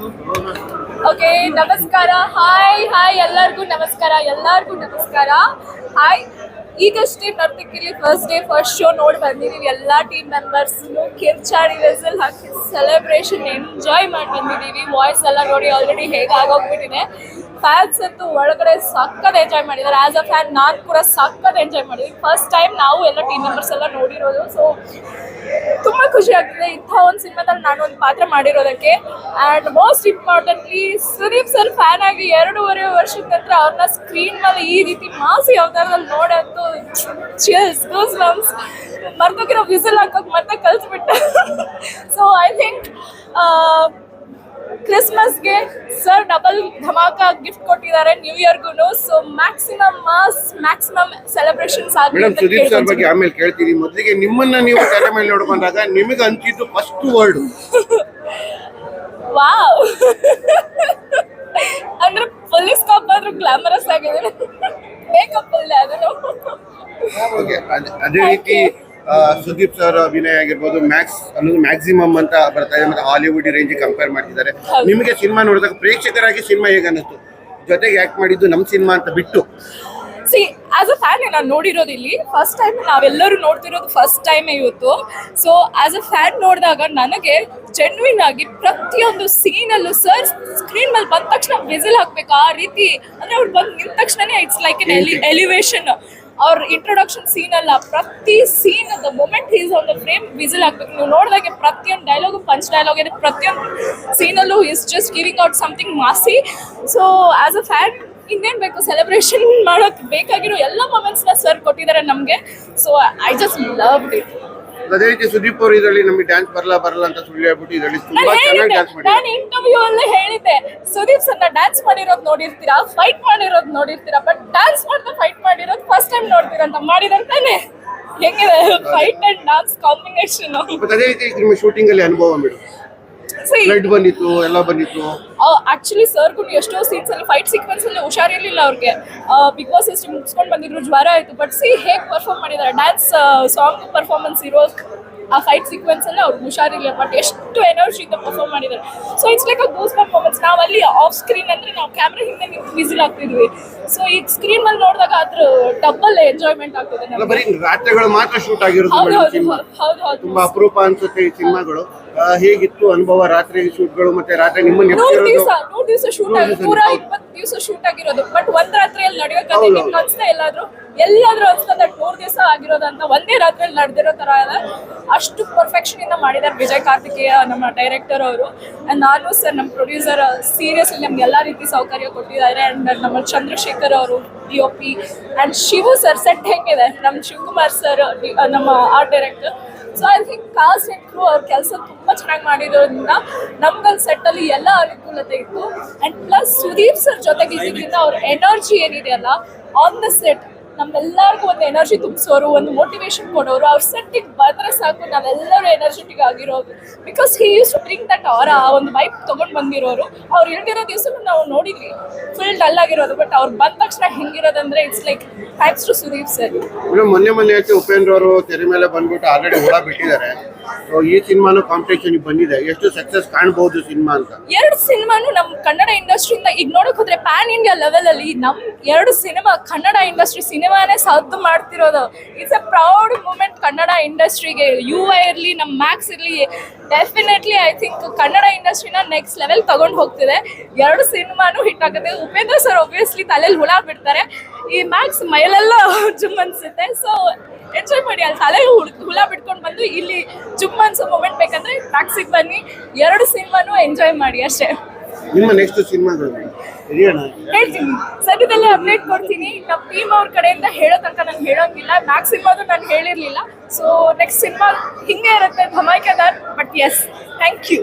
Okay ನಮಸ್ಕಾರ. Hi hi ಎಲ್ಲರಿಗೂ ನಮಸ್ಕಾರ. ಎಲ್ಲರಿಗೂ ನಮಸ್ಕಾರ. ಹಾಯ್ ಈಗಷ್ಟೇ ನರ್ತಕಿಲಿ ಫಸ್ಟ್ ಡೇ ಫಸ್ಟ್ ಶೋ ನೋಡಿ ಬಂದಿದ್ದೀವಿ ಎಲ್ಲ ಟೀಮ್ ಮೆಂಬರ್ಸ್ ಕಿರ್ಚಾಡಿ ವೆಸಲ್ ಹಾಕಿ ಸೆಲೆಬ್ರೇಷನ್ ಎಂಜಾಯ್ ಮಾಡಿ ಬಂದಿದ್ದೀವಿ ವಾಯ್ಸ್ ಎಲ್ಲ ನೋಡಿ ಆಲ್ರೆಡಿ ಹೇಗೆ ಆಗೋಗ್ಬಿಟ್ಟಿದೆ ಫ್ಯಾನ್ಸ್ ಅಂತೂ ಒಳಗಡೆ ಸಖತ್ ಎಂಜಾಯ್ ಮಾಡಿದ್ದಾರೆ. ಆಸ್ ಅ ಫ್ಯಾನ್ ನಾನು ಕೂಡ ಸಖತ್ ಎಂಜಾಯ್ ಮಾಡಿದ್ವಿ ಫಸ್ಟ್ ಟೈಮ್ ನಾವು ಎಲ್ಲ ಟೀಮ್ ಮೆಂಬರ್ಸ್ ಎಲ್ಲ ನೋಡಿರೋದು. ಸೊ ತುಂಬ ಖುಷಿ ಆಗ್ತಿದೆ. ಇಂಥ ಒಂದು ಸಿನಿಮಾದಲ್ಲಿ ನಾನು ಒಂದು ಪಾತ್ರ ಮಾಡಿರೋದಕ್ಕೆ. And most importantly Sudeep sir fan ಆಗಿ ಎರಡೂವರೆ ವರ್ಷದ ನಂತರ ಅವ್ರನ್ನ ಸ್ಕ್ರೀನ್ ಮೇಲೆ ಈ ರೀತಿ ಮಾಸಿ ಅವತಾರದಲ್ಲಿ ನೋಡೋದು ಚಿಯರ್ಸ್ ಗೂಸ್ ಲಮ್ಸ್ ಮರ್ತೋಗಿರೋ ವಿಸಲ್ ಹಾಕೋಕೆ ಮತ್ತೆ ಕಲ್ಸ್ಬಿಟ್ಟೆ. ಸೊ ಐ ಥಿಂಕ್ ಕ್ರಿಸ್ಮಸ್ಗೆ ಸರ್ ಡಬಲ್ ಧಮಾಕ ಗಿಫ್ಟ್ ಕೊಟ್ಟಿದ್ದಾರೆ new ಇಯರ್ಗೂ so maximum mass maximum celebrations madam Sudeep sir ಬಗ್ಗೆ ಆಮೇಲೆ ಕೇಳ್ತೀನಿ. ಮೊದಲಿಗೆ ನಿಮ್ಮನ್ನ ನೀವು ತೆರೆ ಮೇಲೆ ನೋಡ್ಕೊಂಡಾಗ ನಿಮಗೆ ಅಂತಿದ್ದು ಫಸ್ಟ್ ವರ್ಡ್ ವಾವ್ ಅಂದ್ರೆ ಪೊಲೀಸ್ ಕಾಪ್ ಆದ್ರೂ ಗ್ಲಾಮರಸ್ ಆಗಿದೆ ಮೇಕಪ್ ಅಲ್ಲ ಅದನ್ನು. ಓಕೆ ಅದೇ ರೀತಿ ಸುದೀಪ್ ಸರ್ ಅಭಿನಯ ಆಗಿರ್ಬೋದು ಮ್ಯಾಕ್ಸ್ ಅನ್ನೋದು ಮ್ಯಾಕ್ಸಿಮಮ್ ಅಂತ ಬರ್ತಾ ಇದೆ ಮತ್ತೆ ಹಾಲಿವುಡ್ ರೇಂಜ್ ಕಂಪೇರ್ ಮಾಡ್ತಿದ್ದಾರೆ. ನಿಮಗೆ ಸಿನಿಮಾ ನೋಡಿದಾಗ ಪ್ರೇಕ್ಷಕರಾಗಿ ಸಿನಿಮಾ ಹೇಗೆ ಅನ್ನಿಸ್ತು? ಜೊತೆಗೆ ಆಕ್ಟ್ ಮಾಡಿದ್ದು ನಮ್ಮ ಸಿನಿಮಾ ಅಂತ ಬಿಟ್ಟು. ಸಿ ಆಸ್ ಅ ಫ್ಯಾನ್ ನಾನು ನೋಡಿರೋದು ಇಲ್ಲಿ. ಫಸ್ಟ್ ಟೈಮ್ ನಾವೆಲ್ಲರೂ ನೋಡ್ತಿರೋದು ಫಸ್ಟ್ ಟೈಮ್ ಇವತ್ತು. ಸೊ ಆಸ್ ಅ ಫ್ಯಾನ್ ನೋಡಿದಾಗ ನನಗೆ ಜೆನ್ವಿನ್ ಆಗಿ ಪ್ರತಿಯೊಂದು ಸೀನಲ್ಲೂ ಸರ್ ಸ್ಕ್ರೀನ್ ಮೇಲೆ ಬಂದ ತಕ್ಷಣ ವಿಸಿಲ್ ಹಾಕ್ಬೇಕು. ಆ ರೀತಿ ಅಂದ್ರೆ ಅವ್ರು ಬಂದು ನಿಂತ ತಕ್ಷಣನೇ ಇಟ್ಸ್ ಲೈಕ್ ಎನ್ ಎಲಿ ಎಲಿವೇಶನ್ ಅವ್ರ ಇಂಟ್ರೊಡಕ್ಷನ್ ಸೀನ್ ಅಲ್ಲ ಪ್ರತಿ scene the moment is on the frame whistle ಆಗ್ಬೇಕು ನೀವು ನೋಡಿದಾಗೆ ಪ್ರತಿಯೊಂದು ಡೈಲಾಗು ಪಂಚ್ ಡೈಲಾಗ್ ಇದೆ ಪ್ರತಿಯೊಂದು ಸೀನಲ್ಲೂ is just giving out something ಮಾಸಿ so as a fan ಇನ್ನೇನ್ ಬೇಕು? ಸೆಲೆಬ್ರೇಷನ್ ಮಾಡೋಕ್ಕೆ ಬೇಕಾಗಿರೋ ಎಲ್ಲ ಮೊಮೆಂಟ್ಸ್ನ ಸರ್ ಕೊಟ್ಟಿದ್ದಾರೆ ನಮ್ಗೆ. So I just love it ಅದೇ ರೀತಿ ಸುದೀಪ್ ಅವರು ಇದರಲ್ಲಿ ನಮಗೆ ಡ್ಯಾನ್ಸ್ ಬರಲ್ಲ ಬರಲ್ಲ ಅಂತ ಸುಳ್ಳು ಹೇಳ್ಬಿಟ್ಟು ಇದರಲ್ಲಿ ತುಂಬಾ ಚೆನ್ನಾಗಿ ಡ್ಯಾನ್ಸ್ ಮಾಡಿದ್ದಾರೆ ನಾನು ಇಂಟರ್ವ್ಯೂ ಅಲ್ಲೇ ಹೇಳಿದ್ದೆ. ಸುದೀಪ್ ಸರ್ನ ಡ್ಯಾನ್ಸ್ ಮಾಡಿರೋದು ನೋಡಿರ್ತೀರಾ? ಫೈಟ್ ಮಾಡಿರೋದು ನೋಡಿರ್ತೀರಾ? ಬಟ್ ಡ್ಯಾನ್ಸ್ ಮಾಡ್ತಾ ಫೈಟ್ ಮಾಡಿರೋದು ಫಸ್ಟ್ ಟೈಮ್ ನೋಡ್ತೀರಂತ ಅಂತ ಮಾಡಿದಾರೆ ತಾನೆ ಹೆಂಗಿದೆ? ಫೈಟ್ ಅಂಡ್ ಡಾನ್ಸ್ ಕಾಂಬಿನೇಷನ್ ಮತ್ತೆ ಅದೇ ರೀತಿ ನಿಮ್ಮ ಶೂಟಿಂಗ್ ಅಲ್ಲಿ ಅನುಭವ ಮೇಡಮ್ ಫ್ಲಡ್ ಬಂದಿತ್ತು ಎಲ್ಲ ಬಂದಿತ್ತು. ಆಕ್ಚುಲಿ ಸರ್ಗೂ ಎಷ್ಟೋ ಸೀನ್ಸ್ ಅಲ್ಲಿ ಫೈಟ್ ಸೀಕ್ವೆನ್ಸ್ ಅಲ್ಲಿ ಹುಷಾರಿರ್ಲಿಲ್ಲ ಅವ್ರಿಗೆ. ಬಿಗ್ ಬಾಸ್ ಎಷ್ಟು ಮುಗಿಸ್ಕೊಂಡು ಬಂದಿದ್ರು ಜ್ವರ ಆಯ್ತು. ಬಟ್ ಸಿ ಹೇಗೆ ಪರ್ಫಾರ್ಮ್ ಮಾಡಿದ್ದಾರೆ? ಡ್ಯಾನ್ಸ್ ಸಾಂಗ್ ಪರ್ಫಾರ್ಮೆನ್ಸ್ ಇರೋ ಆ ಫೈಟ್ ಸೀಕ್ವೆನ್ಸ್ ಅಲ್ಲಿ ಅವ್ರಿಗೆ ಹುಷಾರಿಲ್ಲ ಬಟ್ ಎಷ್ಟು ಎನರ್ಜಿ ಇಂದ ಪರ್ಫಾರ್ಮ್ ಮಾಡಿದ್ದಾರೆ. So it's like a goose performance ನಾವು ಅಲ್ಲಿ ಆಫ್ ಸ್ಕ್ರೀನ್ ಅಂದ್ರೆ ನಾವು ಕ್ಯಾಮ್ರಾ ಹಿಂದೆ ವಿಸಿಲ್ ಆಗ್ತಿದ್ವಿ. ಸೊ ಈ ಸ್ಕ್ರೀನ್ ಅಲ್ಲಿ ನೋಡಿದಾಗ ಅದ್ರ ಡಬಲ್ ಎಂಜಾಯ್ಮೆಂಟ್ ಆಗ್ತದೆ ನಮಗೆ ಬರೀ ರಾತ್ರಿಗಳು ಮಾತ್ರ ಶೂಟ್ ಆಗಿರೋದು ಹೌದು ಮೇಡಮ್ ಹೌದು ಸಿನಿಮಾ. ಹೌದು ಹೌದು. ತುಂಬಾ ಅಪರೂಪ ಅನ್ಸುತ್ತೆ ಈ ಸಿನಿಮಾಗಳು. ಹೇಗಿತ್ತು ಅನುಭವ? ರಾತ್ರಿ ಶೂಟ್ಗಳು ಮತ್ತೆ ರಾತ್ರಿ ನಿಮ್ಮನ್ನ ನೂರ್ ದಿವಸ ನೂರ್ ದಿವಸ ಶೂಟ್ ಆಗಿ ನೂರ ಇಪ್ಪತ್ತು ದಿವಸ ಶೂಟ್ ಆಗಿರೋದು. ಬಟ್ ಒಂದ್ ರಾತ್ರಿಯಲ್ಲಿ ನಡೆಯೋಕೆ ಹೌದು, ನಿಮ್ಗೆ ಅನ್ಸ್ತಾ ಎಲ್ಲಾದ್ರೂ ಎಲ್ಲಾದ್ರೂ ಅನ್ಸ್ತದ ನೂರ್ ದಿವಸ ಆಗಿರೋದಂತ ಒಂದೇ ರಾತ್ರಿಯಲ್ಲಿ ನಡೆದಿರೋ ತರ ಅಷ್ಟು ಪರ್ಫೆಕ್ಷನ್ ಇಂದ ಮಾಡಿದ್ದಾರೆ ವಿಜಯ್ ಕಾರ್ತಿಕೇಯ ನಮ್ಮ ಡೈರೆಕ್ಟರ್ ಅವರು. ನಾನು ಸರ್ ನಮ್ಮ ಪ್ರೊಡ್ಯೂಸರ್ ಸೀರಿಯಸ್ಲಿ ನಮ್ಗೆ ಎಲ್ಲಾ ರೀತಿ ಸೌಕರ್ಯ ಕೊಟ್ಟಿದ್ದಾರೆ. ಅಂಡ್ ನಮ್ಮ ಚಂದ್ರಶೇಖರ್ ಅವರು D O P and Shivu sir set ಹೆಂಗಿದೆ? ನಮ್ಮ ಶಿವಕುಮಾರ್ ಸರ್ ನಮ್ಮ art director so I think cast crew ಅವ್ರ ಕೆಲಸ ತುಂಬಾ ಚೆನ್ನಾಗಿ ಮಾಡಿರೋದ್ರಿಂದ ನಮ್ಗಲ್ಲಿ ಸೆಟ್ ಅಲ್ಲಿ ಎಲ್ಲ ಅನುಕೂಲತೆ ಇತ್ತು. ಅಂಡ್ ಪ್ಲಸ್ ಸುದೀಪ್ ಸರ್ ಜೊತೆಗೆ ಇದ್ದಿದ್ದರಿಂದ ಅವ್ರ ಎನರ್ಜಿ ಏನಿದೆ ಅಲ್ಲ ಆನ್ ದ ಸೆಟ್ ನಮ್ಮೆಲ್ಲರಿಗೂ ಒಂದು ಎನರ್ಜಿ ತುಂಬಿಸೋರು, ಒಂದು ಮೋಟಿವೇಶನ್ ಕೊಡೋರು, ಅವ್ರ ಸೆಟ್ಟಿಗೆ ಬಂದ್ರೆ ಸಾಕು, ನಾವೆಲ್ಲರೂ ಎನರ್ಜೆಟಿಕ್ ಆಗಿರೋದು. Because he use to that ಅವರ ಆ ಒಂದು ವೈಪ್ ತಗೊಂಡ್ ಬಂದಿರೋರು. ಅವ್ರು ಇಲ್ದಿರೋ ದಿವಸ ನಾವು ನೋಡಿದ್ವಿ. ಫುಲ್ ಡಲ್ ಆಗಿರೋದು ಬಟ್ ಅವ್ರು ಬಂದ ತಕ್ಷಣ ಹೆಂಗಿರೋದಂದ್ರೆ it's like thanks to Sudeep sir ಮೊನ್ನೆ ಮೊನ್ನೆ ಉಪೇಂದ್ರ ಅವರು ತೆರೆ ಮೇಲೆ ಬಂದ್ಬಿಟ್ಟು ಆಲ್ರೆಡಿ ಹುಳ ಬಿಟ್ಟಿದ್ದಾರೆ. ಈ ಸಿನಿಮಾನು ಕಾಂಪಿಟೇಷನ್ ಬಂದಿದೆ. ಎಷ್ಟು ಸಕ್ಸಸ್ ಕಾಣಬಹುದು ಸಿನಿಮಾ ಅಂತ? ಎರಡು ಸಿನಿಮಾನು ನಮ್ ಕನ್ನಡ ಇಂಡಸ್ಟ್ರಿಯಿಂದ, ಈಗ ನೋಡಕ್ ಹೋದ್ರೆ ಪ್ಯಾನ್ ಇಂಡಿಯಾ ಲೆವೆಲ್ ಅಲ್ಲಿ ನಮ್ ಎರಡು ಸಿನಿಮಾ ಕನ್ನಡ ಇಂಡಸ್ಟ್ರಿ ಸಿನಿಮಾನೇ ಸದ್ದು ಮಾಡ್ತಿರೋದು. It's a proud moment Kannada ಇಂಡಸ್ಟ್ರಿಗೆ. ಯು ಐ ಇರ್ಲಿ, ನಮ್ ಮ್ಯಾಕ್ಸ್ ಇರ್ಲಿ ಡೆಫಿನೆಟ್ಲಿ ಐ ಥಿಂಕ್ ಕನ್ನಡ ಇಂಡಸ್ಟ್ರಿನ ನೆಕ್ಸ್ಟ್ ಲೆವೆಲ್ ತಗೊಂಡು ಹೋಗ್ತಿದೆ. ಎರಡು ಸಿನಿಮಾನು ಹಿಟ್ ಆಗುತ್ತೆ. ಉಪೇಂದ್ರ ಸರ್ ಒಬ್ವಿಯಸ್ಲಿ ತಲೆಯಲ್ಲಿ ಹುಳ ಬಿಡ್ತಾರೆ. ಈ ಮ್ಯಾಕ್ಸ್ ಮೈಲೆಲ್ಲ ಜುಮ್ ಅನ್ಸುತ್ತೆ. ಸೊ ಎಂಜಾಯ್ ಮಾಡಿ. ಅಲ್ಲಿ ತಲೆ ಹುಳ ಬಿಟ್ಕೊಂಡು ಬಂದು ಇಲ್ಲಿ ಜುಮ್ ಅನ್ಸೋ ಮೂಮೆಂಟ್ ಬೇಕಂದ್ರೆ ಮ್ಯಾಕ್ಸಿಗೆ ಬನ್ನಿ. ಎರಡು ಸಿನಿಮಾನು ಎಂಜಾಯ್ ಮಾಡಿ ಅಷ್ಟೇ. ನಿಮ್ಮ ನೆಕ್ಸ್ಟ್ ಹಿರಿಯಣ ಹೇಳ್ತೀನಿ. ಸದ್ಯದಲ್ಲೇ ಅಪ್ಡೇಟ್ ಕೊಡ್ತೀನಿ. ನಮ್ಮ ಟೀಮ್ ಅವ್ರ ಕಡೆಯಿಂದ ಹೇಳೋ ತನಕ ನಂಗೆ ಹೇಳೋಂಗಿಲ್ಲ. ಮ್ಯಾಕ್ಸಿಮಮ್ ನಾನು ಹೇಳಿರ್ಲಿಲ್ಲ. ಸೊ ನೆಕ್ಸ್ಟ್ ಸಿನಿಮಾ ಹಿಂಗೆ ಇರುತ್ತೆ ಧಮಾಕೆದಾರ್ ಬಟ್ ಎಸ್ ಥ್ಯಾಂಕ್ ಯು